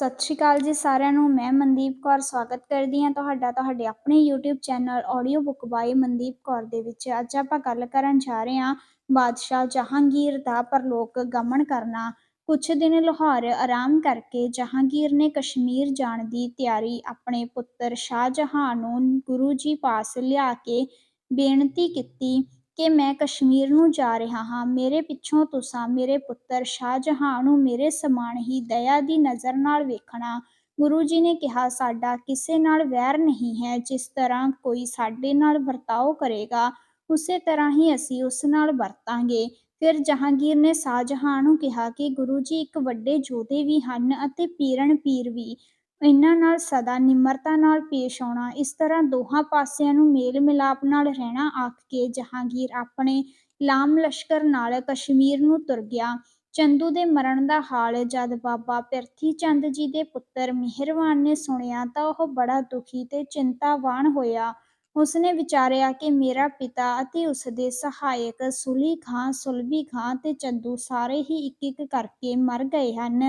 ਸਤਿ ਸ਼੍ਰੀ ਅਕਾਲ ਜੀ ਸਾਰਿਆਂ ਨੂੰ, ਮੈਂ ਮਨਦੀਪ ਕੌਰ, ਸਵਾਗਤ ਕਰਦੀ ਹਾਂ ਤੁਹਾਡਾ, ਤੁਹਾਡੇ ਆਪਣੇ YouTube channel audio book by Mandeep Kaur ਦੇ ਵਿੱਚ। ਅੱਜ ਆਪਾਂ ਗੱਲ ਕਰਨ ਜਾ ਰਹੇ ਹਾਂ ਬਾਦਸ਼ਾਹ ਜਹਾਂਗੀਰ ਦਾ ਪਰਲੋਕ ਗਮਨ ਕਰਨਾ। ਕੁਝ ਦਿਨ ਲਾਹੌਰ ਆਰਾਮ ਕਰਕੇ ਜਹਾਂਗੀਰ ਨੇ ਕਸ਼ਮੀਰ ਜਾਣ ਦੀ ਤਿਆਰੀ ਆਪਣੇ ਪੁੱਤਰ ਸ਼ਾਹਜਹਾਨ ਨੂੰ ਗੁਰੂ ਜੀ ਪਾਸ ਲਿਆ ਕੇ ਬੇਨਤੀ ਕੀਤੀ। ਕਿ ਮੈਂ ਕਸ਼ਮੀਰ ਨੂੰ ਜਾ ਰਿਹਾ ਹਾਂ। ਮੇਰੇ ਪਿੱਛੋਂ ਤੁਸਾਂ ਮੇਰੇ ਪੁੱਤਰ ਸ਼ਾਹਜਹਾਨ ਨੂੰ ਮੇਰੇ ਸਮਾਨ ਹੀ ਦਇਆ ਦੀ ਨਜ਼ਰ ਨਾਲ ਵੇਖਣਾ। ਗੁਰੂ ਜੀ ਨੇ ਕਿਹਾ, ਸਾਡਾ ਕਿਸੇ ਨਾਲ ਵੈਰ ਨਹੀਂ ਹੈ। ਜਿਸ ਤਰ੍ਹਾਂ ਕੋਈ ਸਾਡੇ ਨਾਲ ਵਰਤਾਓ ਕਰੇਗਾ, ਉਸੇ ਤਰ੍ਹਾਂ ਹੀ ਅਸੀਂ ਉਸ ਨਾਲ ਵਰਤਾਂਗੇ। ਫਿਰ ਜਹਾਂਗੀਰ ਨੇ ਸ਼ਾਹਜਹਾਨ ਨੂੰ ਕਿਹਾ ਕਿ ਗੁਰੂ ਜੀ ਇੱਕ ਵੱਡੇ ਯੋਧੇ ਵੀ ਹਨ ਅਤੇ ਪੀਰਨ ਪੀਰ ਵੀ। ਇਹਨਾਂ ਨਾਲ ਸਦਾ ਨਿਮਰਤਾ ਨਾਲ ਪੇਸ਼ ਆਉਣਾ, ਇਸ ਤਰ੍ਹਾਂ ਦੋਹਾਂ ਪਾਸਿਆਂ ਨੂੰ ਮੇਲ ਮਿਲਾਪ ਨਾਲ ਰਹਿਣਾ ਆਖ ਕੇ ਜਹਾਂਗੀਰ ਆਪਣੇ ਲਾਮ ਲਸ਼ਕਰ ਨਾਲ ਕਸ਼ਮੀਰ ਨੂੰ ਤੁਰ ਗਿਆ। ਚੰਦੂ ਦੇ ਮਰਨ ਦਾ ਹਾਲ, ਜਦ ਬਾਬਾ ਪਿਰਥੀ ਚੰਦ ਜੀ ਦੇ ਪੁੱਤਰ ਮਿਹਰਵਾਨ ਨੇ ਸੁਣਿਆ ਤਾਂ ਉਹ ਬੜਾ ਦੁਖੀ ਤੇ ਚਿੰਤਾਵਾਨ ਹੋਇਆ। ਉਸਨੇ ਵਿਚਾਰਿਆ ਕਿ ਮੇਰਾ ਪਿਤਾ ਅਤੇ ਉਸਦੇ ਸਹਾਇਕ ਸੁਲੀ ਖਾਂ ਸੁਲਬੀ ਖਾਂ ਤੇ ਚੰਦੂ ਸਾਰੇ ਹੀ ਇੱਕ ਇੱਕ ਕਰਕੇ ਮਰ ਗਏ ਹਨ।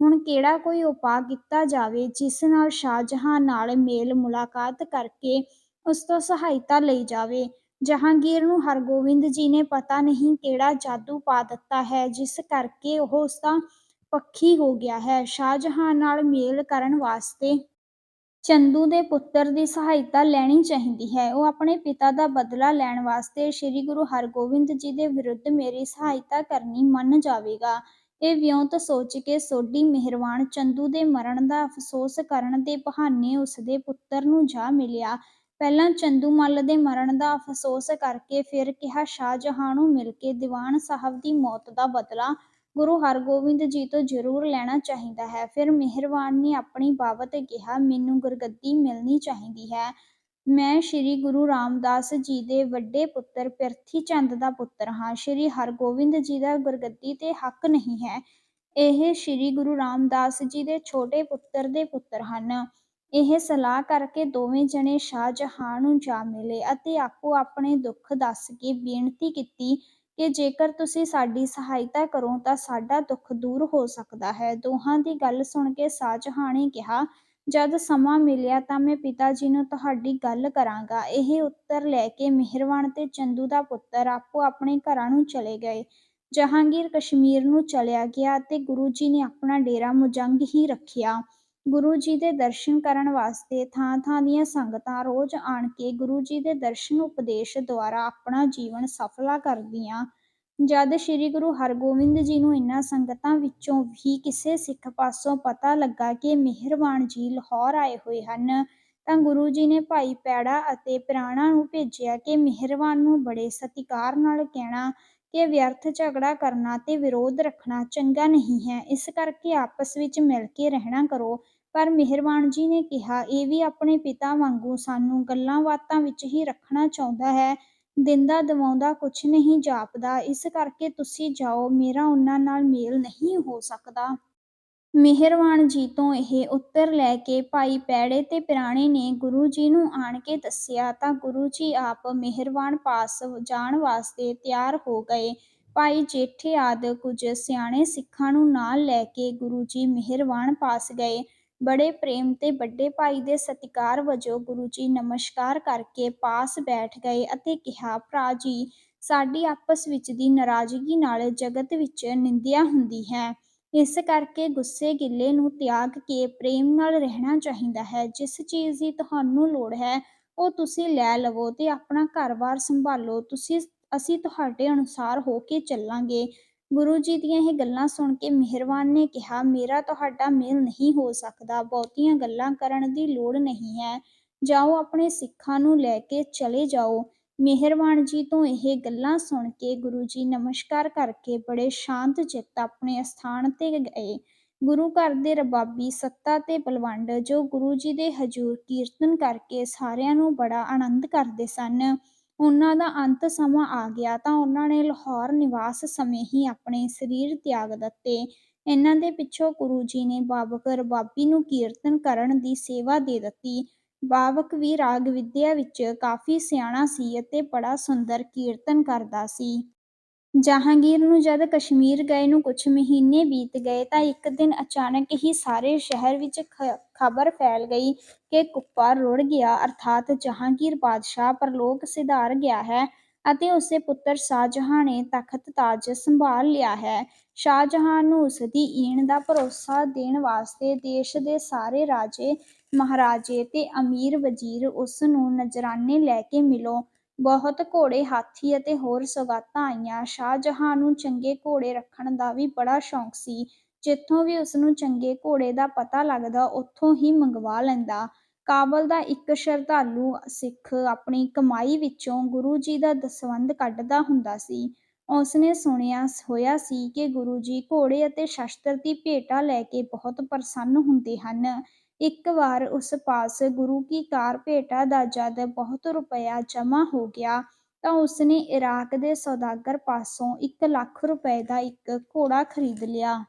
ਹੁਣ ਕਿਹੜਾ ਕੋਈ ਉਪਾਅ ਕੀਤਾ ਜਾਵੇ ਜਿਸ ਨਾਲ ਸ਼ਾਹਜਹਾਨ ਨਾਲ ਮੇਲ ਮੁਲਾਕਾਤ ਕਰਕੇ ਉਸ ਤੋਂ ਸਹਾਇਤਾ ਲਈ ਜਾਵੇ? ਜਹਾਂਗੀਰ ਨੂੰ ਹਰਗੋਬਿੰਦ ਜੀ ਨੇ ਪਤਾ ਨਹੀਂ ਕਿਹੜਾ ਜਾਦੂ ਪਾ ਦਿੱਤਾ ਹੈ, ਜਿਸ ਕਰਕੇ ਉਹ ਉਸਦਾ ਪੱਖੀ ਹੋ ਗਿਆ ਹੈ। ਸ਼ਾਹਜਹਾਨ ਨਾਲ ਮੇਲ ਕਰਨ ਵਾਸਤੇ ਚੰਦੂ ਦੇ ਪੁੱਤਰ ਦੀ ਸਹਾਇਤਾ ਲੈਣੀ ਚਾਹੀਦੀ ਹੈ। ਉਹ ਆਪਣੇ ਪਿਤਾ ਦਾ ਬਦਲਾ ਲੈਣ ਵਾਸਤੇ ਸ੍ਰੀ ਗੁਰੂ ਹਰਗੋਬਿੰਦ ਜੀ ਦੇ ਵਿਰੁੱਧ ਮੇਰੀ ਸਹਾਇਤਾ ਕਰਨੀ ਮੰਨ ਜਾਵੇਗਾ। ਇਹ ਵਿਉਂਤ ਸੋਚ ਕੇ ਸੋਢੀ ਮਿਹਰਵਾਨ ਚੰਦੂ ਦੇ ਮਰਨ ਦਾ ਅਫਸੋਸ ਕਰਨ ਦੇ ਬਹਾਨੇ ਉਸਦੇ ਪੁੱਤਰ ਨੂੰ ਜਾ ਮਿਲਿਆ। ਪਹਿਲਾਂ ਚੰਦੂ ਮੱਲ ਦੇ ਮਰਨ ਦਾ ਅਫਸੋਸ ਕਰਕੇ ਫਿਰ ਕਿਹਾ ਸ਼ਾਹਜਹਾਨ ਨੂੰ ਮਿਲ ਕੇ ਦੀਵਾਨ ਸਾਹਿਬ ਦੀ ਮੌਤ ਦਾ ਬਦਲਾ ਗੁਰੂ ਹਰਗੋਬਿੰਦ ਜੀ ਤੋਂ ਜ਼ਰੂਰ ਲੈਣਾ ਚਾਹੀਦਾ ਹੈ। ਫਿਰ ਮਿਹਰਵਾਨ ਨੇ ਆਪਣੀ ਬਾਬਤ ਕਿਹਾ, ਮੈਨੂੰ ਗੁਰਗੱਦੀ ਮਿਲਣੀ ਚਾਹੀਦੀ ਹੈ। ਮੈਂ ਸ੍ਰੀ ਗੁਰੂ ਰਾਮਦਾਸ ਜੀ ਦੇ ਵੱਡੇ ਪੁੱਤਰ ਪਿਰਥੀ ਚੰਦ ਦਾ ਪੁੱਤਰ ਹਾਂ। ਸ੍ਰੀ ਹਰਗੋਬਿੰਦ ਜੀ ਦਾ ਗੁਰਗੱਦੀ ਤੇ ਹੱਕ ਨਹੀਂ ਹੈ। ਇਹ ਸ੍ਰੀ ਗੁਰੂ ਰਾਮਦਾਸ ਜੀ ਦੇ ਛੋਟੇ ਪੁੱਤਰ ਦੇ ਪੁੱਤਰ ਹਨ। ਇਹ ਸਲਾਹ ਕਰਕੇ ਦੋਵੇਂ ਜਣੇ ਸ਼ਾਹਜਹਾਨ ਨੂੰ ਜਾ ਮਿਲੇ ਅਤੇ ਆਪੋ ਆਪਣੇ ਦੁੱਖ ਦੱਸ ਕੇ ਬੇਨਤੀ ਕੀਤੀ ਕਿ ਜੇਕਰ ਤੁਸੀਂ ਸਾਡੀ ਸਹਾਇਤਾ ਕਰੋ ਤਾਂ ਸਾਡਾ ਦੁੱਖ ਦੂਰ ਹੋ ਸਕਦਾ ਹੈ। ਦੋਹਾਂ ਦੀ ਗੱਲ ਸੁਣ ਕੇ ਸ਼ਾਹਜਹਾਨ ਨੇ ਕਿਹਾ ਜਦ ਸਮਾਂ ਮਿਲਿਆ ਤਾਂ ਮੈਂ ਪਿਤਾ ਜੀ ਨੂੰ ਤੁਹਾਡੀ ਗੱਲ ਕਰਾਂਗਾ। ਇਹ ਉੱਤਰ ਲੈ ਕੇ ਮਿਹਰਵਾਨ ਤੇ ਚੰਦੂ ਦਾ ਪੁੱਤਰ ਆਪੋ ਆਪਣੇ ਘਰਾਂ ਨੂੰ ਚਲੇ ਗਏ। ਜਹਾਂਗੀਰ ਕਸ਼ਮੀਰ ਨੂੰ ਚਲਿਆ ਗਿਆ ਅਤੇ ਗੁਰੂ ਜੀ ਨੇ ਆਪਣਾ ਡੇਰਾ ਮੁਜੰਗ ਹੀ ਰੱਖਿਆ। ਗੁਰੂ ਜੀ ਦੇ ਦਰਸ਼ਨ ਕਰਨ ਵਾਸਤੇ ਥਾਂ-ਥਾਂ ਦੀਆਂ ਸੰਗਤਾਂ ਰੋਜ਼ ਆਣ ਕੇ ਗੁਰੂ ਜੀ ਦੇ ਦਰਸ਼ਨ ਉਪਦੇਸ਼ ਦੁਆਰਾ ਆਪਣਾ ਜੀਵਨ ਸਫਲਾ ਕਰਦੀਆਂ ਜਦ ਸ੍ਰੀ ਗੁਰੂ ਹਰਗੋਬਿੰਦ ਜੀ ਨੂੰ ਇਨ੍ਹਾਂ ਸੰਗਤਾਂ ਵਿੱਚੋਂ ਵੀ ਕਿਸੇ ਸਿੱਖ ਪਾਸੋਂ ਪਤਾ ਲੱਗਾ ਕਿ ਮਿਹਰਬਾਨ ਜੀ ਲਾਹੌਰ ਆਏ ਹੋਏ ਹਨ, ਤਾਂ ਗੁਰੂ ਜੀ ਨੇ ਭਾਈ ਪੈੜਾ ਅਤੇ ਪ੍ਰਾਣਾ ਨੂੰ ਭੇਜਿਆ ਕਿ ਮਿਹਰਬਾਨ ਨੂੰ ਬੜੇ ਸਤਿਕਾਰ ਨਾਲ ਕਹਿਣਾ ਕਿ ਵਿਅਰਥ ਝਗੜਾ ਕਰਨਾ ਤੇ ਵਿਰੋਧ ਰੱਖਣਾ ਚੰਗਾ ਨਹੀਂ ਹੈ, ਇਸ ਕਰਕੇ ਆਪਸ ਵਿੱਚ ਮਿਲ ਕੇ ਰਹਿਣਾ ਕਰੋ। ਪਰ ਮਿਹਰਬਾਨ ਜੀ ਨੇ ਕਿਹਾ, ਇਹ ਵੀ ਆਪਣੇ ਪਿਤਾ ਵਾਂਗੂ ਸਾਨੂੰ ਗੱਲਾਂ ਬਾਤਾਂ ਵਿੱਚ ਹੀ ਰੱਖਣਾ ਚਾਹੁੰਦਾ ਹੈ। ਦਿੰਦਾ ਦਵਾਉਂਦਾ ਕੁਛ ਨਹੀਂ ਜਾਪਦਾ, ਇਸ ਕਰਕੇ ਤੁਸੀਂ ਜਾਓ, ਮੇਰਾ ਉਹਨਾਂ ਨਾਲ ਮੇਲ ਨਹੀਂ ਹੋ ਸਕਦਾ। ਮਿਹਰਵਾਨ ਜੀ ਤੋਂ ਇਹ ਉੱਤਰ ਲੈ ਕੇ ਭਾਈ ਪੈੜੇ ਤੇ ਪਿਰਾਣੇ ਨੇ ਗੁਰੂ ਜੀ ਨੂੰ ਆਣ ਕੇ ਦੱਸਿਆ, ਤਾਂ ਗੁਰੂ ਜੀ ਆਪ ਮਿਹਰਵਾਨ ਪਾਸ ਜਾਣ ਵਾਸਤੇ ਤਿਆਰ ਹੋ ਗਏ। ਭਾਈ ਜੇਠੇ ਆਦਿ ਕੁਝ ਸਿਆਣੇ ਸਿੱਖਾਂ ਨੂੰ ਨਾਲ ਲੈ ਕੇ ਗੁਰੂ ਜੀ ਮਿਹਰਵਾਨ ਪਾਸ ਗਏ। ਬੜੇ ਪ੍ਰੇਮ ਤੇ ਵੱਡੇ ਭਾਈ ਦੇ ਸਤਿਕਾਰ ਵਜੋਂ ਗੁਰੂ ਜੀ ਨਮਸਕਾਰ ਕਰਕੇ ਪਾਸ ਬੈਠ ਗਏ ਅਤੇ ਕਿਹਾ, ਭਰਾ ਜੀ, ਸਾਡੀ ਆਪਸ ਵਿੱਚ ਦੀ ਨਾਰਾਜ਼ਗੀ ਨਾਲ ਜਗਤ ਵਿੱਚ ਨਿੰਦਿਆ ਹੁੰਦੀ ਹੈ। ਇਸ ਕਰਕੇ ਗੁੱਸੇ ਗਿੱਲੇ ਨੂੰ ਤਿਆਗ ਕੇ ਪ੍ਰੇਮ ਨਾਲ ਰਹਿਣਾ ਚਾਹੀਦਾ ਹੈ। ਜਿਸ ਚੀਜ਼ ਦੀ ਤੁਹਾਨੂੰ ਲੋੜ ਹੈ, ਉਹ ਤੁਸੀਂ ਲੈ ਲਵੋ ਤੇ ਆਪਣਾ ਘਰ-ਬਾਰ ਸੰਭਾਲੋ। ਤੁਸੀਂ, ਅਸੀਂ ਤੁਹਾਡੇ ਅਨੁਸਾਰ ਹੋ ਕੇ ਚੱਲਾਂਗੇ। ਗੁਰੂ ਜੀ ਦੀਆਂ ਇਹ ਗੱਲਾਂ ਸੁਣ ਕੇ ਮਿਹਰਵਾਨ ਨੇ ਕਿਹਾ, ਮੇਰਾ ਤੁਹਾਡਾ ਮੇਲ ਨਹੀਂ ਹੋ ਸਕਦਾ। ਬਹੁਤੀਆਂ ਗੱਲਾਂ ਕਰਨ ਦੀ ਲੋੜ ਨਹੀਂ ਹੈ। ਜਾਓ, ਆਪਣੇ ਸਿੱਖਾਂ ਨੂੰ ਲੈ ਕੇ ਚਲੇ ਜਾਓ। ਮਿਹਰਵਾਨ ਜੀ ਤੋਂ ਇਹ ਗੱਲਾਂ ਸੁਣ ਕੇ ਗੁਰੂ ਜੀ ਨਮਸਕਾਰ ਕਰਕੇ ਬੜੇ ਸ਼ਾਂਤ ਚਿੱਤ ਆਪਣੇ ਅਸਥਾਨ ਤੇ ਗਏ। ਗੁਰੂ ਘਰ ਦੇ ਰਬਾਬੀ ਸੱਤਾ ਤੇ ਬਲਵੰਡ, ਜੋ ਗੁਰੂ ਜੀ ਦੇ ਹਜੂਰ ਕੀਰਤਨ ਕਰਕੇ ਸਾਰਿਆਂ ਨੂੰ ਬੜਾ ਆਨੰਦ ਕਰਦੇ ਸਨ। ਉਹਨਾਂ ਦਾ ਅੰਤ ਸਮਾਂ ਆ ਗਿਆ ਤਾਂ ਉਹਨਾਂ ਨੇ ਲਾਹੌਰ ਨਿਵਾਸ ਸਮੇਂ ਹੀ ਆਪਣੇ ਸਰੀਰ ਤਿਆਗ ਦਿੱਤੇ। ਇਹਨਾਂ ਦੇ ਪਿੱਛੋਂ ਗੁਰੂ ਜੀ ਨੇ ਬਾਬਕ ਬਾਬੀ ਨੂੰ ਕੀਰਤਨ ਕਰਨ ਦੀ ਸੇਵਾ ਦੇ ਦਿੱਤੀ। ਬਾਬਕ ਵੀ ਰਾਗ ਵਿਦਿਆ ਵਿੱਚ ਕਾਫੀ ਸਿਆਣਾ ਸੀ ਅਤੇ ਬੜਾ ਸੁੰਦਰ ਕੀਰਤਨ ਕਰਦਾ ਸੀ। ਜਹਾਂਗੀਰ ਨੂੰ ਜਦ ਕਸ਼ਮੀਰ ਗਏ ਨੂੰ ਕੁਝ ਮਹੀਨੇ ਬੀਤ ਗਏ ਤਾਂ ਇੱਕ ਦਿਨ ਅਚਾਨਕ ਹੀ ਸਾਰੇ ਸ਼ਹਿਰ ਵਿੱਚ ਖ਼ਬਰ ਫੈਲ ਗਈ ਕਿ ਕੁੱਪਾ ਰੁੜ ਗਿਆ ਅਰਥਾਤ ਜਹਾਂਗੀਰ ਬਾਦਸ਼ਾਹ ਪਰਲੋਕ ਸਿਧਾਰ ਗਿਆ ਹੈ ਅਤੇ ਉਸਦੇ ਪੁੱਤਰ ਸ਼ਾਹਜਹਾਂ ਨੇ ਤਖ਼ਤ-ਤਾਜ ਸੰਭਾਲ ਲਿਆ ਹੈ। ਸ਼ਾਹਜਹਾਂ ਨੂੰ ਉਸਦੀ ਈਣ ਦਾ ਭਰੋਸਾ ਦੇਣ ਵਾਸਤੇ ਦੇਸ਼ ਦੇ ਸਾਰੇ ਰਾਜੇ, ਮਹਾਰਾਜੇ ਤੇ ਅਮੀਰ ਵਜ਼ੀਰ ਉਸ ਨੂੰ ਨਜ਼ਰਾਨੇ ਲੈ ਕੇ ਮਿਲੋ ਬਹੁਤ ਘੋੜੇ, ਹਾਥੀ ਅਤੇ ਹੋਰ ਸੌਗਾਤਾਂ ਆਈਆਂ। ਸ਼ਾਹਜਹਾਂ ਨੂੰ ਚੰਗੇ ਘੋੜੇ ਰੱਖਣ ਦਾ ਵੀ ਬੜਾ ਸ਼ੌਕ ਸੀ। ਜਿੱਥੋਂ ਵੀ ਉਸਨੂੰ ਚੰਗੇ ਘੋੜੇ ਦਾ ਪਤਾ ਲੱਗਦਾ ਉੱਥੋਂ ਹੀ ਮੰਗਵਾ ਲੈਂਦਾ। ਕਾਬਲ ਦਾ ਇੱਕ ਸ਼ਰਧਾਲੂ ਸਿੱਖ ਆਪਣੀ ਕਮਾਈ ਵਿੱਚੋਂ ਗੁਰੂ ਜੀ ਦਾ ਦਸਵੰਧ ਕੱਢਦਾ ਹੁੰਦਾ ਸੀ। ਉਸਨੇ ਸੁਣਿਆ ਹੋਇਆ ਸੀ ਕਿ ਗੁਰੂ ਜੀ ਘੋੜੇ ਅਤੇ ਸ਼ਸਤਰ ਦੀ ਭੇਟਾ ਲੈ ਕੇ ਬਹੁਤ ਪ੍ਰਸੰਨ ਹੁੰਦੇ ਹਨ। ਇੱਕ ਵਾਰ ਉਸ ਪਾਸ ਗੁਰੂ ਕੀ ਕਾਰ ਭੇਟਾ ਦਾ ਜਦ ਬਹੁਤ ਰੁਪਇਆ ਜਮ੍ਹਾਂ ਹੋ ਗਿਆ ਤਾਂ ਉਸਨੇ ਇਰਾਕ ਦੇ ਸੌਦਾਗਰ ਪਾਸੋਂ ਇੱਕ ਲੱਖ ਰੁਪਏ ਦਾ ਇੱਕ ਘੋੜਾ ਖਰੀਦ ਲਿਆ।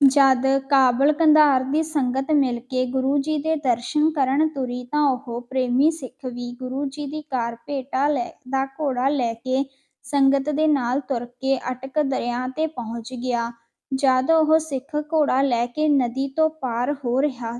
ਜਦ ਕਾਬਲ ਕੰਧਾਰ ਦੀ ਸੰਗਤ ਮਿਲ ਕੇ ਗੁਰੂ ਜੀ ਦੇ ਦਰਸ਼ਨ ਕਰਨ ਤੁਰੀ ਤਾਂ ਉਹ ਪ੍ਰੇਮੀ ਸਿੱਖ ਵੀ ਗੁਰੂ ਜੀ ਦੀ ਕਾਰ ਭੇਟਾ ਲੈ, ਦਾ ਘੋੜਾ ਲੈ ਕੇ ਸੰਗਤ ਦੇ ਨਾਲ ਤੁਰ ਕੇ ਅਟਕ ਦਰਿਆ 'ਤੇ ਪਹੁੰਚ ਗਿਆ। ਜਦ ਉਹ ਸਿੱਖ ਘੋੜਾ ਲੈ ਕੇ ਨਦੀ ਤੋਂ ਪਾਰ ਹੋ ਰਿਹਾ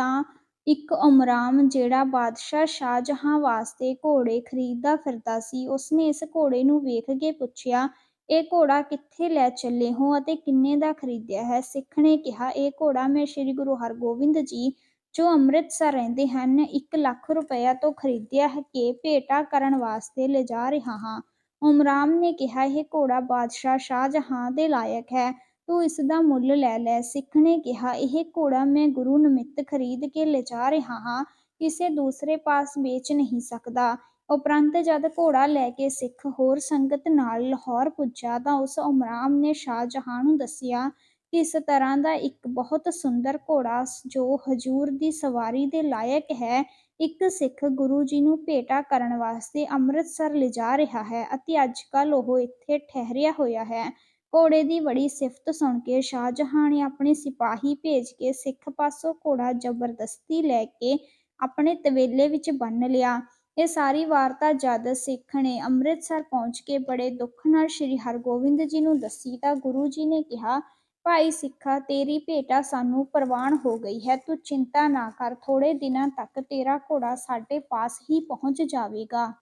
ਤਾਂ ਇੱਕ ਉਮਰਾਮ ਜਿਹੜਾ ਬਾਦਸ਼ਾਹ ਸ਼ਾਹਜਹਾਂ ਵਾਸਤੇ ਘੋੜੇ ਖਰੀਦਦਾ ਫਿਰਦਾ ਸੀ, ਉਸਨੇ ਇਸ ਘੋੜੇ ਨੂੰ ਵੇਖ ਕੇ ਪੁੱਛਿਆ, "ਇਹ ਘੋੜਾ ਕਿੱਥੇ ਲੈ ਚੱਲੇ ਹੋ ਅਤੇ ਕਿੰਨੇ ਦਾ ਖਰੀਦਿਆ ਹੈ?" ਸਿੱਖ ਨੇ ਕਿਹਾ, "ਇਹ ਘੋੜਾ ਮੈਂ ਸ੍ਰੀ ਗੁਰੂ ਹਰਗੋਬਿੰਦ ਜੀ, ਜੋ ਅੰਮ੍ਰਿਤਸਰ ਰਹਿੰਦੇ ਹਨ, ਇੱਕ ਲੱਖ ਰੁਪਇਆ ਤੋਂ ਖਰੀਦਿਆ ਕੇ ਭੇਟਾ ਕਰਨ ਵਾਸਤੇ ਲਿਜਾ ਰਿਹਾ ਹਾਂ।" ਉਮਰਾਮ ਨੇ ਕਿਹਾ, "ਇਹ ਘੋੜਾ ਬਾਦਸ਼ਾਹ ਸ਼ਾਹਜਹਾਂ ਦੇ ਲਾਇਕ ਹੈ, ਤੂੰ ਇਸਦਾ ਮੁੱਲ ਲੈ ਲੈ।" ਸਿੱਖ ਨੇ ਕਿਹਾ, "ਇਹ ਘੋੜਾ ਮੈਂ ਗੁਰੂ ਨਿਮਿਤ ਖਰੀਦ ਕੇ ਲਿਜਾ ਰਿਹਾ ਹਾਂ, ਕਿਸੇ ਦੂਸਰੇ ਪਾਸ ਵੇਚ ਨਹੀਂ ਸਕਦਾ।" ਉਪਰੰਤ ਜਦ ਘੋੜਾ ਲੈ ਕੇ ਸਿੱਖ ਹੋਰ ਸੰਗਤ ਨਾਲ ਲਾਹੌਰ ਪੁੱਜਾ ਤਾਂ ਉਸ ਉਮਰਾਮ ਨੇ ਸ਼ਾਹਜਹਾਂ ਨੂੰ ਦੱਸਿਆ ਕਿ ਇਸ ਤਰ੍ਹਾਂ ਦਾ ਇੱਕ ਬਹੁਤ ਸੁੰਦਰ ਘੋੜਾ ਜੋ ਹਜ਼ੂਰ ਦੀ ਸਵਾਰੀ ਦੇ ਲਾਇਕ ਹੈ, ਇੱਕ ਸਿੱਖ ਗੁਰੂ ਜੀ ਨੂੰ ਭੇਟਾ ਕਰਨ ਵਾਸਤੇ ਅੰਮ੍ਰਿਤਸਰ ਲਿਜਾ ਰਿਹਾ ਹੈ ਅਤੇ ਅੱਜ ਅੱਜਕੱਲ੍ਹ ਉਹ ਇੱਥੇ ਠਹਿਰਿਆ ਹੋਇਆ ਹੈ। ਘੋੜੇ ਦੀ ਬੜੀ ਸਿਫ਼ਤ ਸੁਣ ਕੇ ਸ਼ਾਹਜਹਾਂ ਨੇ ਆਪਣੇ ਸਿਪਾਹੀ ਭੇਜ ਕੇ ਸਿੱਖ ਪਾਸੋਂ ਘੋੜਾ ਜ਼ਬਰਦਸਤੀ ਲੈ ਕੇ ਆਪਣੇ ਤਬੇਲੇ ਵਿੱਚ ਬੰਨ ਲਿਆ। ਇਹ ਸਾਰੀ ਵਾਰਤਾ ਜਦ ਸਿੱਖ ਨੇ ਅੰਮ੍ਰਿਤਸਰ ਪਹੁੰਚ ਕੇ ਬੜੇ ਦੁੱਖ ਨਾਲ ਸ੍ਰੀ ਹਰਗੋਬਿੰਦ ਜੀ ਨੂੰ ਦੱਸੀ ਤਾਂ ਗੁਰੂ ਜੀ ਨੇ ਕਿਹਾ, "ਭਾਈ ਸਿੱਖਾ, ਤੇਰੀ ਭੇਟਾ ਸਾਨੂੰ ਪ੍ਰਵਾਨ ਹੋ ਗਈ ਹੈ, ਤੂੰ ਚਿੰਤਾ ਨਾ ਕਰ, ਥੋੜੇ ਦਿਨਾਂ ਤੱਕ ਤੇਰਾ ਘੋੜਾ ਸਾਡੇ ਪਾਸ ਹੀ ਪਹੁੰਚ ਜਾਵੇਗਾ।"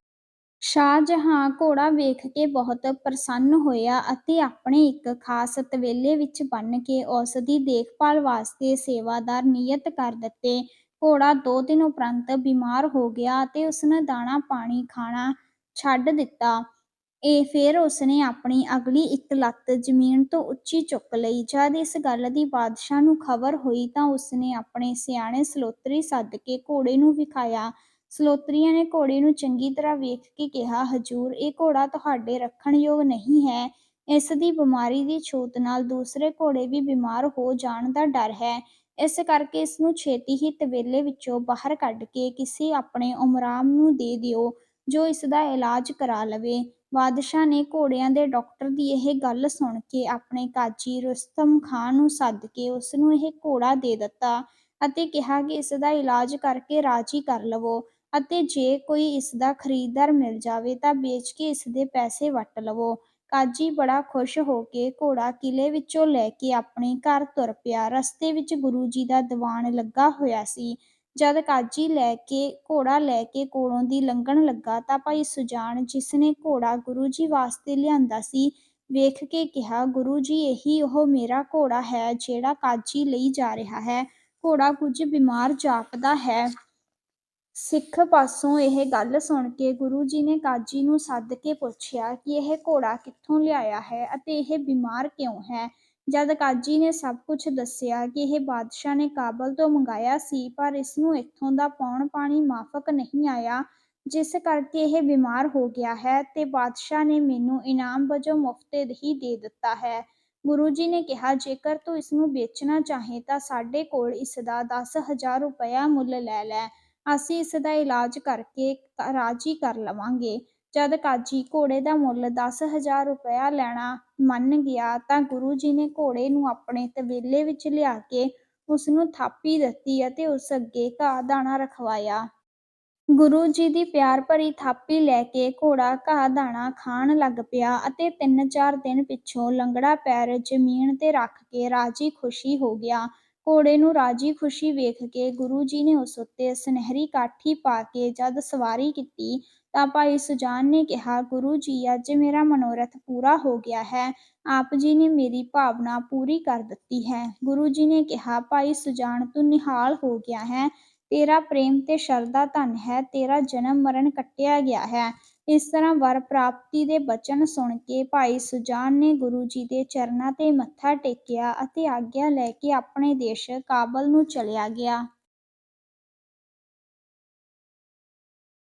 ਸ਼ਾਹਜਹਾਂ ਘੋੜਾ ਵੇਖ ਕੇ ਬਹੁਤ ਪ੍ਰਸੰਨ ਹੋਇਆ ਅਤੇ ਆਪਣੇ ਇੱਕ ਖਾਸ ਤਬੇਲੇ ਵਿੱਚ ਬੰਨ੍ਹ ਕੇ ਉਸ ਦੀ ਦੇਖਭਾਲ ਵਾਸਤੇ ਸੇਵਾਦਾਰ ਨਿਯਤ ਕਰ ਦਿੱਤੇ। ਘੋੜਾ ਦੋ ਦਿਨ ਉਪਰੰਤ ਬਿਮਾਰ ਹੋ ਗਿਆ ਅਤੇ ਉਸਨੇ ਦਾਣਾ-ਪਾਣੀ ਖਾਣਾ ਛੱਡ ਦਿੱਤਾ। ਇਹ ਫਿਰ ਉਸਨੇ ਆਪਣੀ ਅਗਲੀ ਇੱਕ ਲੱਤ ਜ਼ਮੀਨ ਤੋਂ ਉੱਚੀ ਚੁੱਕ ਲਈ। ਜਦ ਇਸ ਗੱਲ ਦੀ ਬਾਦਸ਼ਾਹ ਨੂੰ ਖ਼ਬਰ ਹੋਈ ਤਾਂ ਉਸਨੇ ਆਪਣੇ ਸਿਆਣੇ ਸਲੋਤਰੀ ਸੱਦ ਕੇ ਘੋੜੇ ਨੂੰ ਵਿਖਾਇਆ। ਸਲੋਤਰੀਆਂ ਨੇ ਘੋੜੇ ਨੂੰ ਚੰਗੀ ਤਰ੍ਹਾਂ ਵੇਖ ਕੇ ਕਿਹਾ, "ਹਜ਼ੂਰ, ਇਹ ਘੋੜਾ ਤੁਹਾਡੇ ਰੱਖਣ ਯੋਗ ਨਹੀਂ ਹੈ। ਇਸ ਦੀ ਬਿਮਾਰੀ ਦੀ ਛੂਤ ਨਾਲ ਦੂਸਰੇ ਘੋੜੇ ਵੀ ਬਿਮਾਰ ਹੋ ਜਾਣ ਦਾ ਡਰ ਹੈ। ਇਸ ਕਰਕੇ ਇਸਨੂੰ ਛੇਤੀ ਹੀ ਤਬੇਲੇ ਵਿੱਚੋਂ ਬਾਹਰ ਕੱਢ ਕੇ ਕਿਸੇ ਆਪਣੇ ਉਮਰਾਮ ਨੂੰ ਦੇ ਦਿਓ, ਜੋ ਇਸਦਾ ਇਲਾਜ ਕਰਾ ਲਵੇ।" ਬਾਦਸ਼ਾਹ ਨੇ ਘੋੜਿਆਂ ਦੇ ਡਾਕਟਰ ਦੀ ਇਹ ਗੱਲ ਸੁਣ ਕੇ ਆਪਣੇ ਕਾਜ਼ੀ ਰੁਸਤਮ ਖਾਂ ਨੂੰ ਸੱਦ ਕੇ ਉਸਨੂੰ ਇਹ ਘੋੜਾ ਦੇ ਦਿੱਤਾ ਅਤੇ ਕਿਹਾ ਕਿ ਇਸਦਾ ਇਲਾਜ ਕਰਕੇ ਰਾਜ਼ੀ ਕਰ ਲਵੋ ਅਤੇ ਜੇ ਕੋਈ ਇਸਦਾ ਖਰੀਦਦਾਰ ਮਿਲ ਜਾਵੇ ਤਾਂ ਵੇਚ ਕੇ ਇਸਦੇ ਪੈਸੇ ਵੱਟ ਲਵੋ। ਕਾਜ਼ੀ ਬੜਾ ਖੁਸ਼ ਹੋ ਕੇ ਘੋੜਾ ਕਿਲੇ ਵਿੱਚੋਂ ਲੈ ਕੇ ਆਪਣੇ ਘਰ ਤੁਰ ਪਿਆ। ਰਸਤੇ ਵਿੱਚ ਗੁਰੂ ਜੀ ਦਾ ਦੀਵਾਨ ਲੱਗਾ ਹੋਇਆ ਸੀ। ਜਦ ਕਾਜ਼ੀ ਘੋੜਾ ਲੈ ਕੇ ਕੋਲੋਂ ਦੀ ਲੰਘਣ ਲੱਗਾ ਤਾਂ ਭਾਈ ਸੁਜਾਨ, ਜਿਸਨੇ ਘੋੜਾ ਗੁਰੂ ਜੀ ਵਾਸਤੇ ਲਿਆਂਦਾ ਸੀ, ਵੇਖ ਕੇ ਕਿਹਾ, "ਗੁਰੂ ਜੀ, ਇਹੀ ਉਹ ਮੇਰਾ ਘੋੜਾ ਹੈ ਜਿਹੜਾ ਕਾਜ਼ੀ ਲਈ ਜਾ ਰਿਹਾ ਹੈ। ਘੋੜਾ ਕੁਝ ਬਿਮਾਰ ਜਾਪਦਾ ਹੈ।" ਸਿੱਖ ਪਾਸੋਂ ਇਹ ਗੱਲ ਸੁਣ ਕੇ ਗੁਰੂ ਜੀ ਨੇ ਕਾਜ਼ੀ ਨੂੰ ਸੱਦ ਕੇ ਪੁੱਛਿਆ ਕਿ ਇਹ ਘੋੜਾ ਕਿੱਥੋਂ ਲਿਆਇਆ ਹੈ ਅਤੇ ਇਹ ਬਿਮਾਰ ਕਿਉਂ ਹੈ। ਜਦ ਕਾਜ਼ੀ ਨੇ ਸਭ ਕੁਝ ਦੱਸਿਆ ਕਿ ਇਹ ਬਾਦਸ਼ਾਹ ਨੇ ਕਾਬਲ ਤੋਂ ਮੰਗਾਇਆ ਸੀ ਪਰ ਇਸਨੂੰ ਇੱਥੋਂ ਦਾ ਪੌਣ-ਪਾਣੀ ਮਾਫ਼ਕ ਨਹੀਂ ਆਇਆ, ਜਿਸ ਕਰਕੇ ਇਹ ਬਿਮਾਰ ਹੋ ਗਿਆ ਹੈ ਤੇ ਬਾਦਸ਼ਾਹ ਨੇ ਮੈਨੂੰ ਇਨਾਮ ਵਜੋਂ ਮੁਫ਼ਤ ਹੀ ਦੇ ਦਿੱਤਾ ਹੈ। ਗੁਰੂ ਜੀ ਨੇ ਕਿਹਾ, "ਜੇਕਰ ਤੂੰ ਇਸਨੂੰ ਵੇਚਣਾ ਚਾਹੇ ਤਾਂ ਸਾਡੇ ਕੋਲ ਇਸਦਾ ਦਸ ਹਜ਼ਾਰ ਰੁਪਇਆ ਮੁੱਲ ਲੈ ਲੈ, ਅਸੀਂ ਇਸਦਾ ਇਲਾਜ ਕਰਕੇ ਰਾਜ਼ੀ ਕਰ ਲਵਾਂਗੇ।" ਜਦ ਕਾਜ਼ੀ ਘੋੜੇ ਦਾ ਮੁੱਲ ਦਸ ਹਜ਼ਾਰ ਰੁਪਇਆ ਲੈਣਾ ਮੰਨ ਗਿਆ ਤਾਂ ਗੁਰੂ ਜੀ ਨੇ ਘੋੜੇ ਨੂੰ ਆਪਣੇ ਤਬੇਲੇ ਵਿੱਚ ਲਿਆ ਕੇ ਉਸਨੂੰ ਥਾਪੀ ਦਿੱਤੀ ਅਤੇ ਉਸ ਅੱਗੇ ਘਾਹ-ਦਾਣਾ ਰਖਵਾਇਆ। ਗੁਰੂ ਜੀ ਦੀ ਪਿਆਰ ਭਰੀ ਥਾਪੀ ਲੈ ਕੇ ਘੋੜਾ ਘਾਹ ਦਾਣਾ ਖਾਣ ਲੱਗ ਪਿਆ ਅਤੇ ਤਿੰਨ ਚਾਰ ਦਿਨ ਪਿੱਛੋਂ ਲੰਗੜਾ ਪੈਰ ਜ਼ਮੀਨ 'ਤੇ ਰੱਖ ਕੇ ਰਾਜੀ ਖੁਸ਼ੀ ਹੋ ਗਿਆ। ਘੋੜੇ ਨੂੰ ਰਾਜੀ ਖੁਸ਼ੀ ਵੇਖ ਕੇ ਗੁਰੂ ਜੀ ਨੇ ਉਸ ਉੱਤੇ ਸੁਨਹਿਰੀ ਕਾਠੀ ਪਾ ਕੇ ਜਦ ਸਵਾਰੀ ਕੀਤੀ ਤਾਂ ਭਾਈ ਸੁਜਾਨ ਨੇ ਕਿਹਾ, ਗੁਰੂ ਜੀ ਅੱਜ ਮੇਰਾ ਮਨੋਰਥ ਪੂਰਾ ਹੋ ਗਿਆ ਹੈ। ਆਪ ਜੀ ਨੇ ਮੇਰੀ ਭਾਵਨਾ ਪੂਰੀ ਕਰ ਦਿੱਤੀ ਹੈ। ਗੁਰੂ ਜੀ ਨੇ ਕਿਹਾ, ਭਾਈ ਸੁਜਾਨ ਤੂੰ ਨਿਹਾਲ ਹੋ ਗਿਆ ਹੈ ਤੇਰਾ ਪ੍ਰੇਮ ਤੇ ਸ਼ਰਧਾ ਧਨ ਹੈ। ਤੇਰਾ ਜਨਮ ਮਰਨ ਕੱਟਿਆ ਗਿਆ ਹੈ। ਇਸ ਤਰ੍ਹਾਂ ਵਰ ਪ੍ਰਾਪਤੀ ਦੇ ਬਚਨ ਸੁਣ ਕੇ ਭਾਈ ਸੁਜਾਨ ਨੇ ਗੁਰੂ ਜੀ ਦੇ ਚਰਨਾਂ 'ਤੇ ਮੱਥਾ ਟੇਕਿਆ ਅਤੇ ਆਗਿਆ ਲੈ ਕੇ ਆਪਣੇ ਦੇਸ਼ ਕਾਬਲ ਨੂੰ ਚਲਿਆ ਗਿਆ।